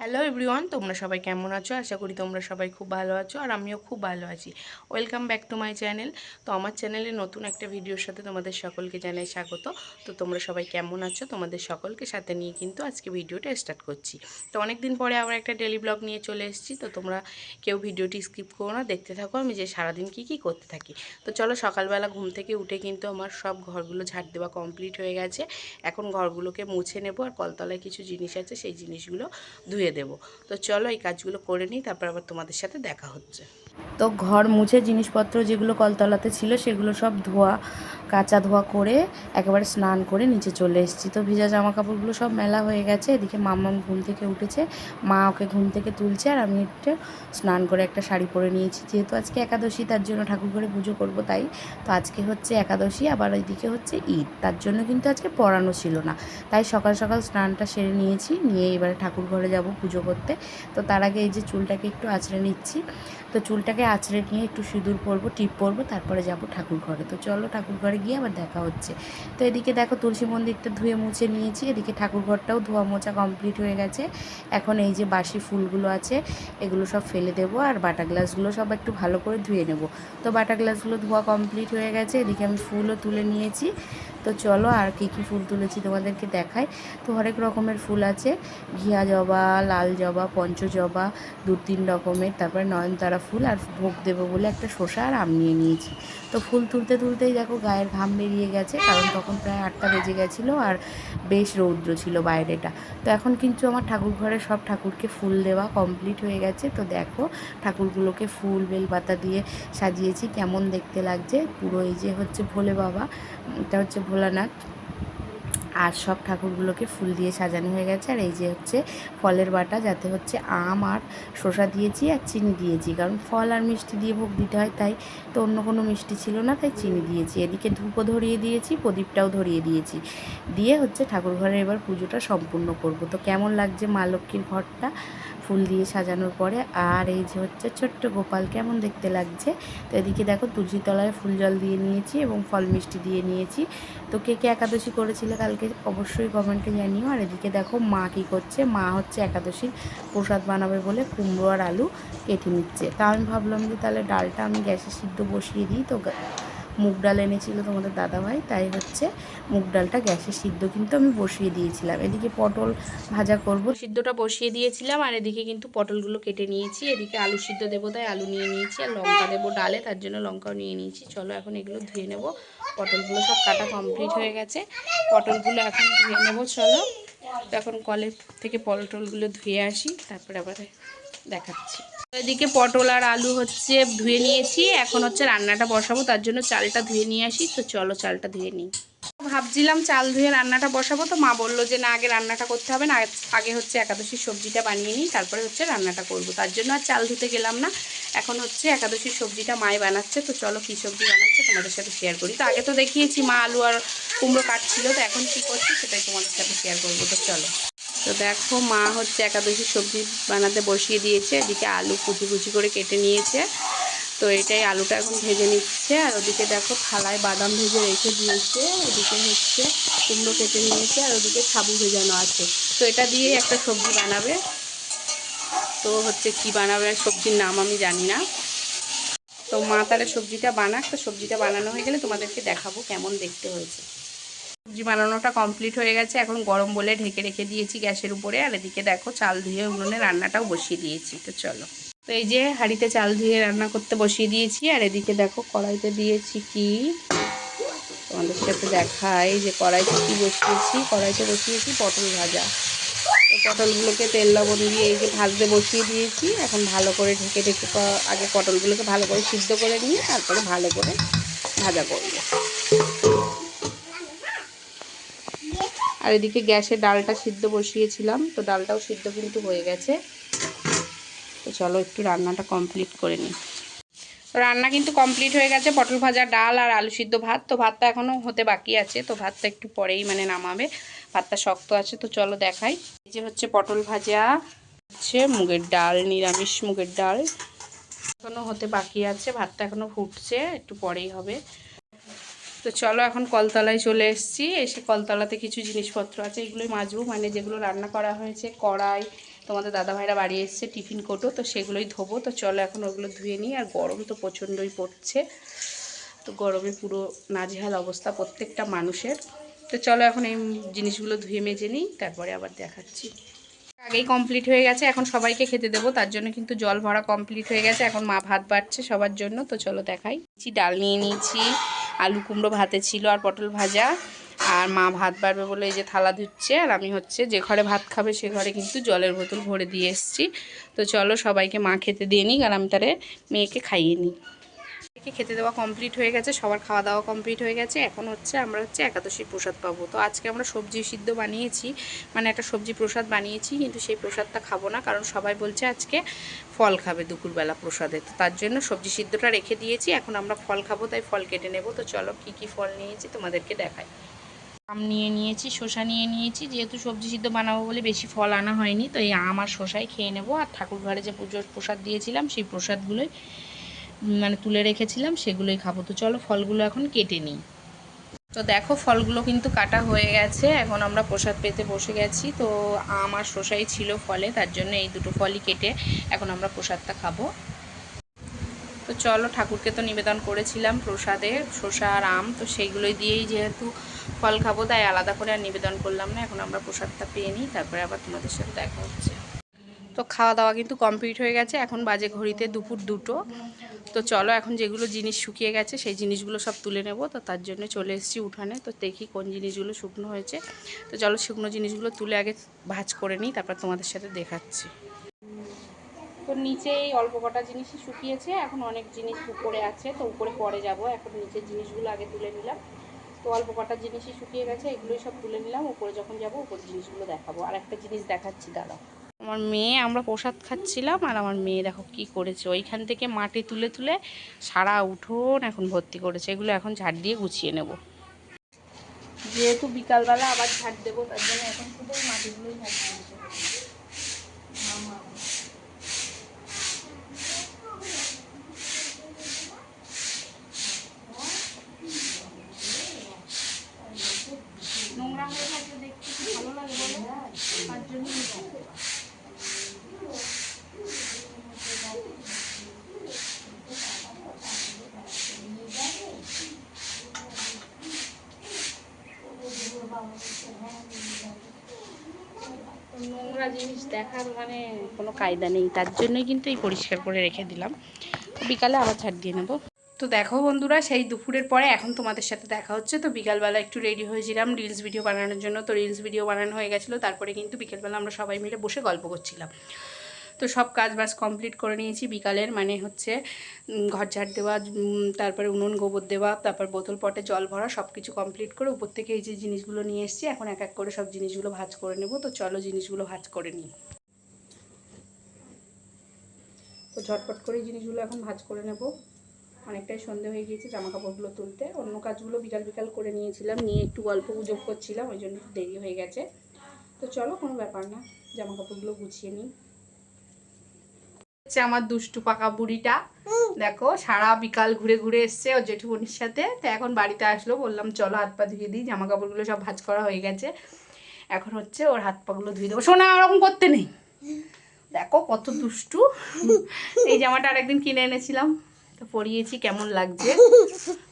Hello everyone তোমরা সবাই কেমন আছো? আশা করি তোমরা সবাই খুব ভালো আছো, আর আমিও খুব ভালো আছি। Welcome back to my channel তো আমার চ্যানেলে নতুন একটা ভিডিওর সাথে তোমাদের সকলকে জানাই স্বাগত। তো তোমরা সবাই কেমন আছো? তোমাদের সকলকে সাথে নিয়ে কিন্তু আজকে ভিডিওটা স্টার্ট করছি। তো অনেক দিন পরে আবার একটা ডেলি ব্লগ নিয়ে চলে এসেছি। তো তোমরা কেউ ভিডিওটি স্কিপ করো না। দেখতে থাকো আমি যে সারাদিন কি কি করতে থাকি। তো চলো সকালবেলা ঘুম থেকে উঠে কিন্তু আমার সব ঘরগুলো ঝাড় দেওয়া কমপ্লিট হয়ে গেছে। এখন ঘরগুলোকে মুছে নেব, আর কলতলায় কিছু জিনিস আছে, সেই জিনিসগুলো ধুয়ে দেব। তো চলো এই কাজগুলো করে নিই, তারপর আবার তোমাদের সাথে দেখা হচ্ছে। তো ঘর মুছে জিনিসপত্র যেগুলো কলতলাতে ছিল সেগুলো সব ধোয়া, কাঁচা ধোয়া করে একেবারে স্নান করে নিচে চলে এসেছি। তো ভিজা জামা কাপড়গুলো সব মেলা হয়ে গেছে, এদিকে মাম্মাম ঘুম থেকে উঠেছে, মা ওকে ঘুম থেকে তুলছে আর আমি একটু স্নান করে একটা শাড়ি পরে নিয়েছি। যেহেতু আজকে একাদশী, তার জন্য ঠাকুর ঘরে পুজো করব তাই। তো আজকে হচ্ছে একাদশী, আবার ওইদিকে হচ্ছে ঈদ, তার জন্য কিন্তু আজকে পড়ানো ছিল না। তাই সকাল সকাল স্নানটা সেরে নিয়েছি, নিয়ে এবারে ঠাকুর ঘরে যাব পুজো করতে। তো তার আগে এই যে চুলটাকে একটু আঁচড়ে নিচ্ছি। তো চুলটাকে আঁচড়ে নিয়ে একটু সিঁদুর পরবো, টিপ পরবো, তারপরে যাব ঠাকুর ঘরে তো চলো ঠাকুর ঘরে গিয়ে আবার দেখা হচ্ছে। তো এদিকে দেখো তুলসী মন্দিরটা ধুয়ে মুছে নিয়েছি, এদিকে ঠাকুর ঘরটাও ধোয়া মোছা কমপ্লিট হয়ে গেছে। এখন এই যে বাসি ফুলগুলো আছে, এগুলো সব ফেলে দেবো আর বাটা গ্লাসগুলো সব একটু ভালো করে ধুয়ে নেব। তো বাটা গ্লাসগুলো ধোয়া কমপ্লিট হয়ে গেছে, এদিকে আমি ফুলও তুলে নিয়েছি। তো চলো আর কী কী ফুল তুলেছি তোমাদেরকে দেখাই। তো হরেক রকমের ফুল আছে, ঘিয়া জবা, লাল জবা, পঞ্চজবা, দু তিন রকমের, তারপরে নয়নতারা ফুল আর ভোগ দেবো বলে একটা শসা আর আম নিয়ে নিয়েছি। তো ফুল তুলতে তুলতেই দেখো গায়ের ঘাম বেরিয়ে গেছে, কারণ তখন প্রায় আটটা বেজে গেছিল আর বেশ রৌদ্র ছিল বাইরেটা। তো এখন কিন্তু আমার ঠাকুর ঘরে সব ঠাকুরকে ফুল দেওয়া কমপ্লিট হয়ে গেছে। তো দেখো ঠাকুরগুলোকে ফুল, বেলপাতা দিয়ে সাজিয়েছি, কেমন দেখতে লাগছে? পুরো এই যে হচ্ছে ভোলে বাবা, এটা হচ্ছে ভোলানাথ। আর সব ঠাকুরগুলোকে ফুল দিয়ে সাজানো হয়ে গেছে। আর এই যে হচ্ছে ফলের বাটা, যাতে হচ্ছে আম আর শসা দিয়েছি আর চিনি দিয়েছি। কারণ ফল আর মিষ্টি দিয়ে ভোগ দিতে হয়, তাই তো অন্য কোনো মিষ্টি ছিল না, তাই চিনি দিয়েছি। এদিকে ধূপও ধরিয়ে দিয়েছি, প্রদীপটাও ধরিয়ে দিয়েছি। দিয়ে হচ্ছে ঠাকুর ঘরে এবার পুজোটা সম্পূর্ণ করব। তো কেমন লাগছে মা লক্ষ্মীর ঘরটা? ফুল দিয়ে সাজানোর পরে, আর এই যে হচ্ছে ছোট্ট গোপাল কেমন দেখতে লাগছে? তো এদিকে দেখো তুলসী তলায় ফুল জল দিয়ে নিয়েছি এবং ফল মিষ্টি দিয়ে নিয়েছি। তো কে কে একাদশী করেছিল কালকে অবশ্যই কমেন্টে জানিও। আর এদিকে দেখো মা কী করছে? মা হচ্ছে একাদশীর প্রসাদ বানাবে বলে কুমড়ো আর আলু কেটে নিচ্ছে। তা আমি ভাবলাম যে তাহলে ডালটা আমি গ্যাসে সিদ্ধ বসিয়ে দিই, তো মুগ ডাল এনেছিল তোমাদের দাদাভাই, তাই হচ্ছে মুগ ডালটা গ্যাসে সিদ্ধ কিন্তু আমি বসিয়ে দিয়েছিলাম। এদিকে পটল ভাজা করব। সিদ্ধটা বসিয়ে দিয়েছিলাম আর এদিকে কিন্তু পটলগুলো কেটে নিয়েছি। এদিকে আলু সিদ্ধ দেবো, তাই আলু নিয়ে নিয়েছি আর লঙ্কা দেবো ডালে, তার জন্য লঙ্কাও নিয়ে নিয়েছি। চলো এখন এগুলো ধুয়ে নেব। পটলগুলো সব কাটা কমপ্লিট হয়ে গেছে। পটলগুলো এখন ধুয়ে নেব, চলো। এখন কলের থেকে পটলগুলো ধুয়ে আসি, তারপরে আবার দেখাচ্ছি। এদিকে পটল আর আলু হচ্ছে ধুয়ে নিয়েছি, এখন হচ্ছে রান্নাটা বসাবো, তার জন্য চালটা ধুয়ে নিয়ে আসি, তো চলো চালটা ধুয়ে নিই। ভাবছিলাম চাল ধুয়ে রান্নাটা বসাবো, তো মা বলল যে না, আগে রান্নাটা করতে হবে, না, আগে- হচ্ছে একাদশীর সবজিটা বানিয়ে নিই, তারপরে হচ্ছে রান্নাটা করব, তার জন্য আর চাল ধুতে গেলাম না, এখন হচ্ছে একাদশীর সবজিটা মায় বানাচ্ছে, তো চলো কী সবজি বানাচ্ছে তোমাদের সাথে শেয়ার করি। তো আগে তো দেখিয়েছি মা আলু আর কুমড়ো কাটছিল, তো এখন কী করছি সেটাই তোমাদের সাথে শেয়ার করব, তো চলো। তো দেখো মা হচ্ছে একাদশী সবজি বানাতে বসিয়ে দিয়েছে, এদিকে আলু কুচি কুচি করে কেটে নিয়েছে। তো এটাই আলুটা এখন ভেজে নিচ্ছে, আর ওদিকে দেখো থালায় বাদাম ভেজে রেখে দিয়েছে, ওদিকে হচ্ছে কুমড়ো কেটে নিয়েছে, আর ওদিকে সাবু ভেজানো আছে। তো এটা দিয়েই একটা সবজি বানাবে। তো হচ্ছে কি বানাবে সবজির নাম আমি জানি না। তো মা তাহলে সবজিটা বানাক, তো সবজিটা বানানো হয়ে গেলে তোমাদেরকে দেখাবো কেমন দেখতে হয়েছে। সবজি বানানোটা কমপ্লিট হয়ে গেছে। এখন গরম বলে ঢেকে রেখে দিয়েছি গ্যাসের উপরে। আর এদিকে দেখো চাল ধুয়ে উনুনে রান্নাটাও বসিয়ে দিয়েছি। তো চলো। তো এই যে হাঁড়িতে চাল ধুয়ে রান্না করতে বসিয়ে দিয়েছি। আর এদিকে দেখো কড়াইতে দিয়েছি কি? তোমাদের সাথে দেখাই যে কড়াইতে কি বসিয়েছি? কড়াইতে বসিয়েছি পটল ভাজা। তো পটলগুলোকে তেল, লবণ দিয়ে এই যে ভাজতে বসিয়ে দিয়েছি। এখন ভালো করে ঢেকে ঢেকে আগে পটলগুলোকে ভালো করে সিদ্ধ করে নিয়ে তারপরে ভালো করে ভাজা করব। আর এদিকে গ্যাসে ডালটা সিদ্ধ বসিয়েছিলাম, তো ডালটাও সিদ্ধ কিন্তু হয়ে গেছে। তো চলো একটু রান্নাটা কমপ্লিট করে নিই। রান্না কিন্তু কমপ্লিট হয়ে গেছে, পটল ভাজা, ডাল আর আলু সিদ্ধ ভাত। তো ভাতটা এখনও হতে বাকি আছে, তো ভাতটা একটু পরেই মানে নামাবে। ভাতটা শক্ত আছে, তো চলো দেখাই। এই যে হচ্ছে পটল ভাজা, হচ্ছে মুগের ডাল, নিরামিষ মুগের ডাল। এখনও হতে বাকি আছে, ভাতটা এখনও ফুটছে, একটু পরেই হবে। তো চলো এখন কলতলায় চলে এসেছি। এসে কলতলাতে কিছু জিনিসপত্র আছে, এগুলোই মাজবো। মানে যেগুলো রান্না করা হয়েছে, কড়াই, তোমাদের দাদা ভাইরা বাড়ি এসছে, টিফিন কোটো, তো সেগুলোই ধোবো। তো চলো এখন ওগুলো ধুয়ে নিই। আর গরম তো প্রচণ্ডই পড়ছে। তো গরমে পুরো নাজেহাল অবস্থা প্রত্যেকটা মানুষের। তো চলো এখন এই জিনিসগুলো ধুয়ে মেজে নিই, তারপরে আবার দেখাচ্ছি। আগেই কমপ্লিট হয়ে গেছে, এখন সবাইকে খেতে দেবো। তার জন্য কিন্তু জল ভরা কমপ্লিট হয়ে গেছে। এখন মা ভাত বাড়ছে সবার জন্য। তো চলো দেখাই। ডাল নিয়ে নিয়েছি। আলু কুমড়ো ভাতে ছিল আর পটল ভাজা। আর মা ভাত বাড়বে বলে এই যে থালা ধুচ্ছে, আর আমি হচ্ছে যে ঘরে ভাত খাবে সে ঘরে কিন্তু জলের বোতল ভরে দিয়ে এসছি। তো চলো সবাইকে মা খেতে দিয়ে নিই আর আমি তারে মেয়েকে খাইয়ে নিই। মেয়েকে খেতে দেওয়া কমপ্লিট হয়ে গেছে, সবার খাওয়া দাওয়া কমপ্লিট হয়ে গেছে। এখন হচ্ছে আমরা হচ্ছে একাদশী প্রসাদ পাবো। তো আজকে আমরা সবজি সিদ্ধ বানিয়েছি মানে একটা সবজি প্রসাদ বানিয়েছি, কিন্তু সেই প্রসাদটা খাব না, কারণ সবাই বলছে আজকে ফল খাবে দুপুরবেলা প্রসাদে। তো তার জন্য সবজি সিদ্ধটা রেখে দিয়েছি, এখন আমরা ফল খাব, তাই ফল কেটে নেব। তো চলো কি কি ফল নিয়েছি তোমাদেরকে দেখাই। আম নিয়ে নিয়েছি, শসা নিয়ে নিয়েছি, যেহেতু সবজি সিদ্ধ বানাবো বলে বেশি ফল আনা হয়নি, তো এই আম আর শসাই খেয়ে নেব। আর ঠাকুর ঘরে যে পুজোর প্রসাদ দিয়েছিলাম, সেই প্রসাদগুলোই মানে তুলে রেখেছিলাম, সেগুলোই খাব। তো চলো ফলগুলো এখন কেটে নিই। তো দেখো, ফলগুলো কিন্তু কাটা হয়ে গেছে। এখন আমরা প্রসাদ পেতে বসে গেছি। তো আম আর শসাই ছিল ফলে, তার জন্য এই দুটো ফলই কেটে এখন আমরা প্রসাদটা খাব। তো চলো, ঠাকুরকে তো নিবেদন করেছিলাম প্রসাদে, শসা আর আম। তো সেইগুলোই দিয়েই যেহেতু ফল খাব, তাই আলাদা করে আর নিবেদন করলাম না। এখন আমরা প্রসাদটা পেয়ে নিই, তারপরে আবার তোমাদের সাথে দেখা হচ্ছে। তো খাওয়া দাওয়া কিন্তু কমপ্লিট হয়ে গেছে। এখন বাজে ঘড়িতে দুপুর দুটো। তো চলো এখন যেগুলো জিনিস শুকিয়ে গেছে সেই জিনিসগুলো সব তুলে নেব। তো তার জন্য চলে এসেছি উঠানে। তো দেখি কোন জিনিসগুলো শুকনো হয়েছে। তো চলো শুকনো জিনিসগুলো তুলে আগে ভাজ করে নিই, তারপর তোমাদের সাথে দেখাচ্ছি। তো নিচে এই অল্প কটা জিনিসই শুকিয়েছে। এখন অনেক জিনিস উপরে আছে, তো উপরে পরে যাব। এখন নিচের জিনিসগুলো আগে তুলে নিলাম। তো অল্প কটা জিনিসই শুকিয়ে গেছে, এগুলোই সব তুলে নিলাম। উপরে যখন যাব উপরে জিনিসগুলো দেখাবো। আর একটা জিনিস দেখাচ্ছি, দাঁড়াও। আমার মেয়ে, আমরা প্রসাদ খাচ্ছিলাম আর আমার মেয়ে দেখো কি করেছে। ওইখান থেকে মাটি তুলে তুলে সারা উঠোন এখন ভর্তি করেছে। এগুলো এখন ঝাড় দিয়ে গুছিয়ে নেব। যেহেতু বিকালবেলা আবার ঝাড় দেবো, তার জন্য এখন শুধু মাটিগুলোই ঝাড় দিয়েছে নোংরা হয়ে থাকলে দেখতে কি ভালো লাগে বলো তার জন্য নোংরা জিনিস দেখার মানে কোনো কায়দা নেই, তার জন্যই কিন্তু এই পরিষ্কার করে রেখে দিলাম। বিকালে আবার ছাড় দিয়ে নেব। তো দেখো বন্ধুরা, সেই দুপুরের পরে এখন তোমাদের সাথে দেখা হচ্ছে। তো বিকালবেলা একটু রেডি হয়েছিলাম রিলস ভিডিও বানানোর জন্য। তো রিলস ভিডিও বানানো হয়ে গেছিল, তারপরে কিন্তু বিকেলবেলা আমরা সবাই মিলে বসে গল্প করছিলাম। তো সব কাজ বাজ কমপ্লিট করে নিয়েছি বিকালের মানে হচ্ছে ঘর ঝাড় দেওয়া তারপরে উনুন, গোবর দেওয়া, তারপর বোতল পটে জল ভরা সব কিছু কমপ্লিট করে উপর থেকে এই যে জিনিসগুলো নিয়ে এসেছি, এখন এক এক করে সব জিনিসগুলো ভাজ করে নেব। তো চলো জিনিসগুলো ভাজ করে নিই। তো ঝটপট করে জিনিসগুলো এখন ভাজ করে নেব। অনেকটাই সন্ধে হয়ে গিয়েছে জামা কাপড়গুলো তুলতে। অন্য কাজগুলো বিকাল বিকাল করে নিয়েছিলাম, নিয়ে একটু গল্প গুজব করছিলাম, ওই জন্য দেরি হয়ে গেছে। তো চলো কোনো ব্যাপার না জামা কাপড়গুলো গুছিয়ে নিই। হচ্ছে আমার দুষ্টু পাকা বুড়িটা। দেখো সারা বিকাল ঘুরে ঘুরে এসছে ওর জেঠুমনির সাথে। তো এখন বাড়িতে আসলো বললাম চলো হাত পা ধুয়ে দিই জামা কাপড়গুলো সব ভাজ করা হয়ে গেছে। এখন হচ্ছে ওর হাত পাগুলো ধুয়ে দেবো। শোনা ওরকম করতে নেই। দেখো কত দুষ্টু। এই জামাটা আরেকদিন কিনে এনেছিলাম। তো পরিয়েছি কেমন লাগছে?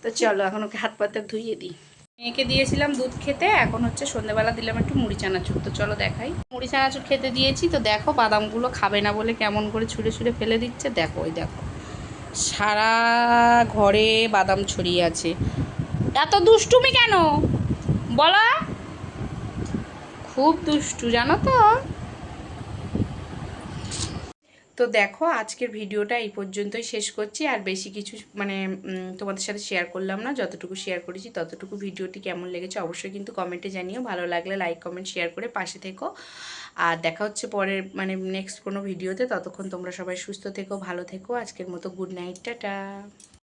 তো চলো এখন ওকে হাত পাতে ধুইয়ে দিই। মেয়েকে দিয়েছিলাম দুধ খেতে, এখন হচ্ছে সন্ধ্যেবেলা দিলাম একটু মুড়ি চানাচুর। তো চলো দেখাই। মুড়ি চানাচুর খেতে দিয়েছি, তো দেখো বাদামগুলো খাবে না বলে কেমন করে ছুঁড়ে ছুঁড়ে ফেলে দিচ্ছে। দেখো, ওই দেখো। সারা ঘরে বাদাম ছড়িয়ে আছে। এত দুষ্টুমি কেন? বলা। খুব দুষ্টু, জানো তো। তো দেখো, আজকের ভিডিওটা এই পর্যন্তই শেষ করছি। আর বেশি কিছু মানে তোমাদের সাথে শেয়ার করলাম না। যতটুকু শেয়ার করেছি, ততটুকু ভিডিওটি কেমন লেগেছে অবশ্যই কিন্তু কমেন্টে জানিও। ভালো লাগলে লাইক কমেন্ট শেয়ার করে পাশে থেকো। আর দেখা হচ্ছে পরের মানে নেক্সট কোনো ভিডিওতে ততক্ষণ তোমরা সবাই সুস্থ থেকো, ভালো থেকো। আজকের মতো গুড নাইট টাটা।